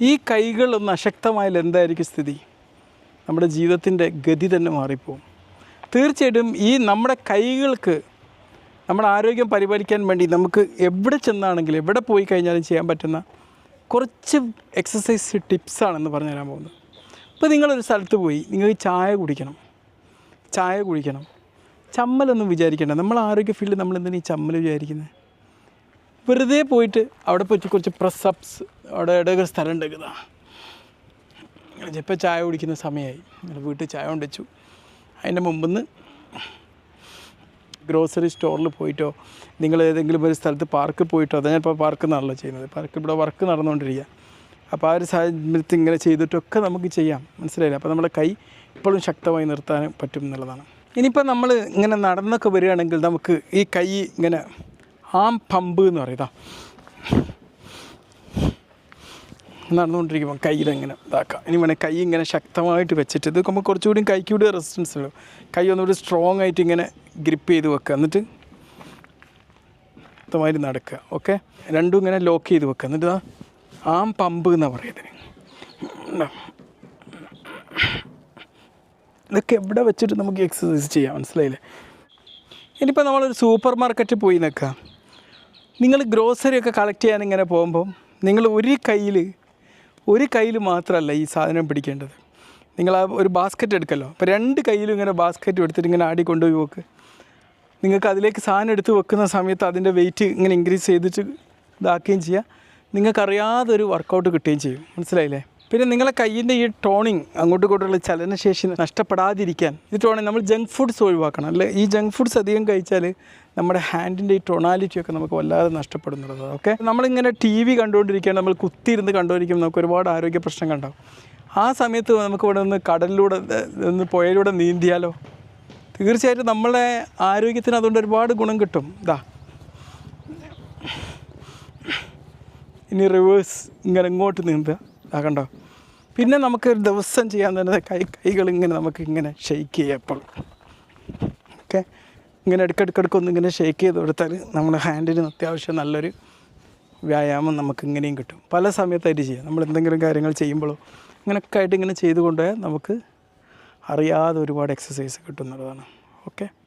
ഈ കൈകൾ ഒന്ന് അശക്തമായാൽ എന്തായിരിക്കും സ്ഥിതി? നമ്മുടെ ജീവിതത്തിന്റെ ഗതി തന്നെ മാറിപ്പോവും. തീർച്ചയായിട്ടും ഈ നമ്മുടെ കൈകൾക്ക് നമ്മുടെ ആരോഗ്യം പരിപാലിക്കാൻ വേണ്ടി നമുക്ക് എവിടെ ചെന്നാണെങ്കിലും എവിടെ പോയി കഴിഞ്ഞാലും ചെയ്യാൻ പറ്റുന്ന കുറച്ച് എക്സസൈസ് ടിപ്സാണെന്ന് പറഞ്ഞു തരാൻ പോകുന്നത്. ഇപ്പോൾ നിങ്ങളൊരു സ്ഥലത്ത് പോയി നിങ്ങൾ ചായ കുടിക്കണം. ചായ കുടിക്കണം. ചമ്മലൊന്നും വിചാരിക്കേണ്ട. നമ്മൾ ആരോഗ്യ ഫീൽഡിൽ നമ്മൾ എന്തിനാണ് ഈ ചമ്മൽ വിചാരിക്കുന്നത്? വെറുതെ പോയിട്ട് അവിടെ പോയിട്ട് കുറച്ച് പ്രസപ്സ് അവിടെ ഇടയ്ക്ക് ഒരു സ്ഥലം ഉണ്ട് ഇപ്പോൾ ചായ കുടിക്കുന്ന സമയമായി. വീട്ടിൽ ചായ കൊണ്ട് വെച്ചു. അതിന്റെ മുമ്പിന്ന് ഗ്രോസറി സ്റ്റോറിൽ പോയിട്ടോ നിങ്ങൾ ഏതെങ്കിലും ഒരു സ്ഥലത്ത് പാർക്കിൽ പോയിട്ടോ അതാ ഞാനിപ്പോൾ പാർക്കിൽ നിന്നാണല്ലോ ചെയ്യുന്നത്. പാർക്കിൽ ഇവിടെ വർക്ക് നടന്നുകൊണ്ടിരിക്കുക അപ്പോൾ ആ ഒരു സാഹചര്യത്തിൽ ഇങ്ങനെ ചെയ്തിട്ടൊക്കെ നമുക്ക് ചെയ്യാം. മനസ്സിലായില്ല? അപ്പോൾ നമ്മുടെ കൈ ഇപ്പോഴും ശക്തമായി നിർത്താൻ പറ്റും എന്നുള്ളതാണ്. ഇനിയിപ്പോൾ നമ്മൾ ഇങ്ങനെ നടന്നൊക്കെ വരികയാണെങ്കിൽ നമുക്ക് ഈ കൈ ഇങ്ങനെ ആം പമ്പ് എന്ന് പറയുക നടന്നുകൊണ്ടിരിക്കുമ്പോൾ കയ്യിലെങ്ങനെ ഇതാക്കാം. ഇനി വേണേൽ കൈ ഇങ്ങനെ ശക്തമായിട്ട് വെച്ചിട്ട് ഇത് നമുക്ക് കുറച്ചുകൂടി കൈക്ക് കൂടി റെസിസ്റ്റൻസ് ഉള്ളൂ കൈ ഒന്നുകൂടി സ്ട്രോങ് ആയിട്ട് ഇങ്ങനെ ഗ്രിപ്പ് ചെയ്ത് വെക്കുക. എന്നിട്ട് ശക്തമായിട്ട് നടക്കുക. ഓക്കെ രണ്ടും ഇങ്ങനെ ലോക്ക് ചെയ്ത് വെക്കുക. എന്നിട്ട് ആം പമ്പ് എന്നാണ് പറയുന്നത്. ഇതൊക്കെ എവിടെ വെച്ചിട്ട് നമുക്ക് എക്സസൈസ് ചെയ്യാം? മനസ്സിലായില്ലേ? ഇനിയിപ്പോൾ നമ്മളൊരു സൂപ്പർ മാർക്കറ്റിൽ പോയി നിൽക്കുക നിങ്ങൾ ഗ്രോസറി ഒക്കെ കളക്ട് ചെയ്യാൻ ഇങ്ങനെ പോകുമ്പോൾ നിങ്ങൾ ഒരു കയ്യിൽ ഒരു കയ്യിൽ മാത്രമല്ല ഈ സാധനം പിടിക്കേണ്ടത്. നിങ്ങൾ ആ ഒരു ബാസ്ക്കറ്റ് എടുക്കല്ലോ. അപ്പോൾ രണ്ട് കയ്യിലും ഇങ്ങനെ ബാസ്ക്കറ്റ് എടുത്തിട്ട് ഇങ്ങനെ ആടി കൊണ്ടുപോയി വെക്ക്. നിങ്ങൾക്ക് അതിലേക്ക് സാധനം എടുത്ത് വെക്കുന്ന സമയത്ത് അതിന്റെ വെയിറ്റ് ഇങ്ങനെ ഇൻക്രീസ് ചെയ്തിട്ട് ഇതാക്കുകയും ചെയ്യുക നിങ്ങൾക്കറിയാതെ ഒരു വർക്കൗട്ട് കിട്ടുകയും ചെയ്യും. മനസ്സിലായില്ലേ? പിന്നെ നിങ്ങളെ കയ്യിന്റെ ഈ ടോണിങ് അങ്ങോട്ടും ഇങ്ങോട്ടുള്ള ചലനശേഷി നഷ്ടപ്പെടാതിരിക്കാൻ ഈ ടോണിങ് നമ്മൾ ജങ്ക് ഫുഡ്സ് ഒഴിവാക്കണം. അല്ലേ? ഈ ജങ്ക് ഫുഡ്സ് അധികം കഴിച്ചാൽ നമ്മുടെ ഹാൻഡിന്റെ ഈ ടൊണാലിറ്റി ഒക്കെ നമുക്ക് വല്ലാതെ നഷ്ടപ്പെടുന്നുള്ളത് ഓക്കെ? നമ്മളിങ്ങനെ ടി വി കണ്ടുകൊണ്ടിരിക്കുകയാണ്. നമ്മൾ കുത്തിയിരുന്ന് കണ്ടുകൊണ്ടിരിക്കുമ്പോൾ നമുക്ക് ഒരുപാട് ആരോഗ്യ പ്രശ്നം കണ്ടാവും ആ സമയത്ത് നമുക്ക് ഇവിടെ നിന്ന് കടലിലൂടെ ഒന്ന് പുഴയിലൂടെ നീന്തിയാലോ? തീർച്ചയായിട്ടും നമ്മളെ ആരോഗ്യത്തിന് അതുകൊണ്ട് ഒരുപാട് ഗുണം കിട്ടും. ഇതാ ഇനി റിവേഴ്സ് ഇങ്ങനെ ഇങ്ങോട്ട് നീന്തുക. ഇതാ കണ്ടോ? പിന്നെ നമുക്ക് ഒരു ദിവസം ചെയ്യാൻ തന്നെ കൈ കൈകൾ ഇങ്ങനെ നമുക്ക് ഇങ്ങനെ ഷെയ്ക്ക് ചെയ്യാം എപ്പോൾ ഓക്കെ ഇങ്ങനെ ഇടയ്ക്കിടയ്ക്കിടയ്ക്ക് ഒന്ന് ഇങ്ങനെ ഷെയ്ക്ക് ചെയ്ത് കൊടുത്താൽ നമ്മുടെ ഹാൻഡിന് അത്യാവശ്യം നല്ലൊരു വ്യായാമം നമുക്ക് ഇങ്ങനെയും കിട്ടും. പല സമയത്തായിട്ട് ചെയ്യാം. നമ്മൾ എന്തെങ്കിലും കാര്യങ്ങൾ ചെയ്യുമ്പോഴോ ഇങ്ങനെയൊക്കെ ആയിട്ട് ഇങ്ങനെ ചെയ്തു നമുക്ക് അറിയാതെ ഒരുപാട് എക്സസൈസ് കിട്ടുന്നതാണ് ഓക്കെ